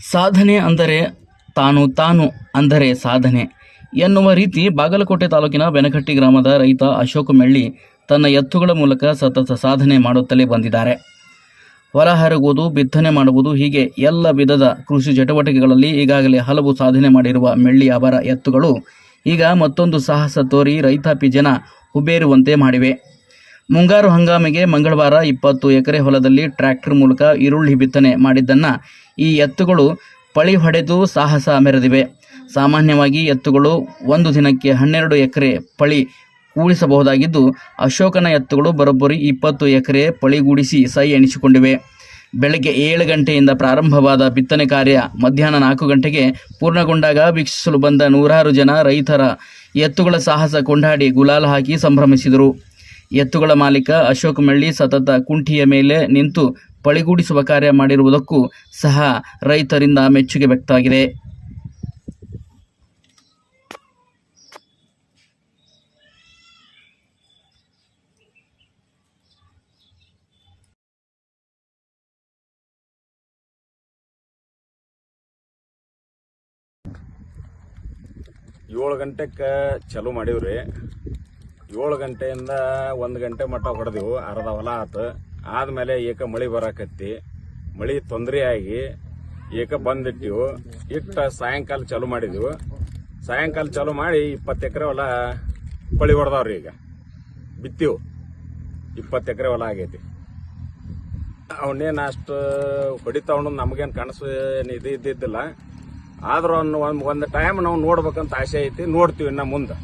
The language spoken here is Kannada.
ಸಾಧನೆ ಅಂದರೆ ತಾನು ತಾನು ಅಂದರೆ ಸಾಧನೆ ಎನ್ನುವ ರೀತಿ ಬಾಗಲಕೋಟೆ ತಾಲೂಕಿನ ಬೆನಕಟ್ಟಿ ಗ್ರಾಮದ ರೈತ ಅಶೋಕ್ ಮೆಳ್ಳಿ ತನ್ನ ಎತ್ತುಗಳ ಮೂಲಕ ಸತತ ಸಾಧನೆ ಮಾಡುತ್ತಲೇ ಬಂದಿದ್ದಾರೆ. ಹೊಲ ಹರಗುವುದು, ಬಿತ್ತನೆ ಮಾಡುವುದು ಹೀಗೆ ಎಲ್ಲ ವಿಧದ ಕೃಷಿ ಚಟುವಟಿಕೆಗಳಲ್ಲಿ ಈಗಾಗಲೇ ಹಲವು ಸಾಧನೆ ಮಾಡಿರುವ ಮೆಳ್ಳಿ ಅವರ ಎತ್ತುಗಳು ಈಗ ಮತ್ತೊಂದು ಸಾಹಸ ತೋರಿ ರೈತಾಪಿ ಜನ ಹುಬೇರುವಂತೆ ಮಾಡಿವೆ. ಮುಂಗಾರು ಹಂಗಾಮಿಗೆ ಮಂಗಳವಾರ ಇಪ್ಪತ್ತು ಎಕರೆ ಹೊಲದಲ್ಲಿ ಟ್ರ್ಯಾಕ್ಟರ್ ಮೂಲಕ ಈರುಳ್ಳಿ ಬಿತ್ತನೆ ಮಾಡಿದ್ದನ್ನು ಈ ಎತ್ತುಗಳು ಪಳಿ ಹೊಡೆದು ಸಾಹಸ ಮೆರೆದಿವೆ. ಸಾಮಾನ್ಯವಾಗಿ ಎತ್ತುಗಳು ಒಂದು ದಿನಕ್ಕೆ ಹನ್ನೆರಡು ಎಕರೆ ಪಳಿ ಕೂಡಿಸಬಹುದಾಗಿದ್ದು, ಅಶೋಕನ ಎತ್ತುಗಳು ಬರೋಬ್ಬರಿ ಇಪ್ಪತ್ತು ಎಕರೆ ಪಳಿಗೂಡಿಸಿ ಸೈ ಎಣಿಸಿಕೊಂಡಿವೆ. ಬೆಳಗ್ಗೆ ಏಳು ಗಂಟೆಯಿಂದ ಪ್ರಾರಂಭವಾದ ಬಿತ್ತನೆ ಕಾರ್ಯ ಮಧ್ಯಾಹ್ನ ನಾಲ್ಕು ಗಂಟೆಗೆ ಪೂರ್ಣಗೊಂಡಾಗ ವೀಕ್ಷಿಸಲು ಬಂದ ನೂರಾರು ಜನ ರೈತರ ಎತ್ತುಗಳ ಸಾಹಸ ಕೊಂಡಾಡಿ ಗುಲಾಲ್ ಹಾಕಿ ಸಂಭ್ರಮಿಸಿದರು. ಎತ್ತುಗಳ ಮಾಲೀಕ ಅಶೋಕ್ ಮೆಳ್ಳಿ ಸತತ ಕುಂಠಿಯ ಮೇಲೆ ನಿಂತು ಪಳಿಗೂಡಿಸುವ ಕಾರ್ಯ ಮಾಡಿರುವುದಕ್ಕೂ ಸಹ ರೈತರಿಂದ ಮೆಚ್ಚುಗೆ ವ್ಯಕ್ತವಾಗಿದೆ. ಏಳು ಗಂಟೆಗೆ ಚಲೋ ಮಾಡೀವ್ರಿ. ಏಳು ಗಂಟೆಯಿಂದ ಒಂದು ಗಂಟೆ ಮಟ್ಟ ಹೊಡೆದೆವು. ಅರ್ಧ ಹೊಲ ಆತು. ಆದ್ಮೇಲೆ ಏಕ ಮಳಿ ಬರಾಕತ್ತಿ. ಮಳಿ ತೊಂದರೆ ಆಗಿ ಏಕ ಬಂದಿಟ್ಟಿವು. ಇಟ್ಟ ಸಾಯಂಕಾಲ ಚಾಲೂ ಮಾಡಿದ್ವು. ಸಾಯಂಕಾಲ ಚಾಲೂ ಮಾಡಿ ಇಪ್ಪತ್ತು ಎಕರೆ ಹೊಲ ಪಳಿ ಹೊಡೆದವ್ರಿ ಈಗ. ಬಿತ್ತಿವು. ಇಪ್ಪತ್ತು ಎಕರೆ ಹೊಲ ಆಗೈತಿ. ಅವನೇನು ಅಷ್ಟು ಹೊಡಿತಾವಣ್ಣು ನಮಗೇನು ಕನಸು ಏನು ಇದು ಇದ್ದಿದ್ದಿಲ್ಲ. ಆದರೂ ಒಂದು ಒಂದು ಟೈಮ್ ನಾವು ನೋಡ್ಬೇಕಂತ ಆಸೆ ಐತಿ. ನೋಡ್ತೀವಿ ಇನ್ನು ಮುಂದೆ.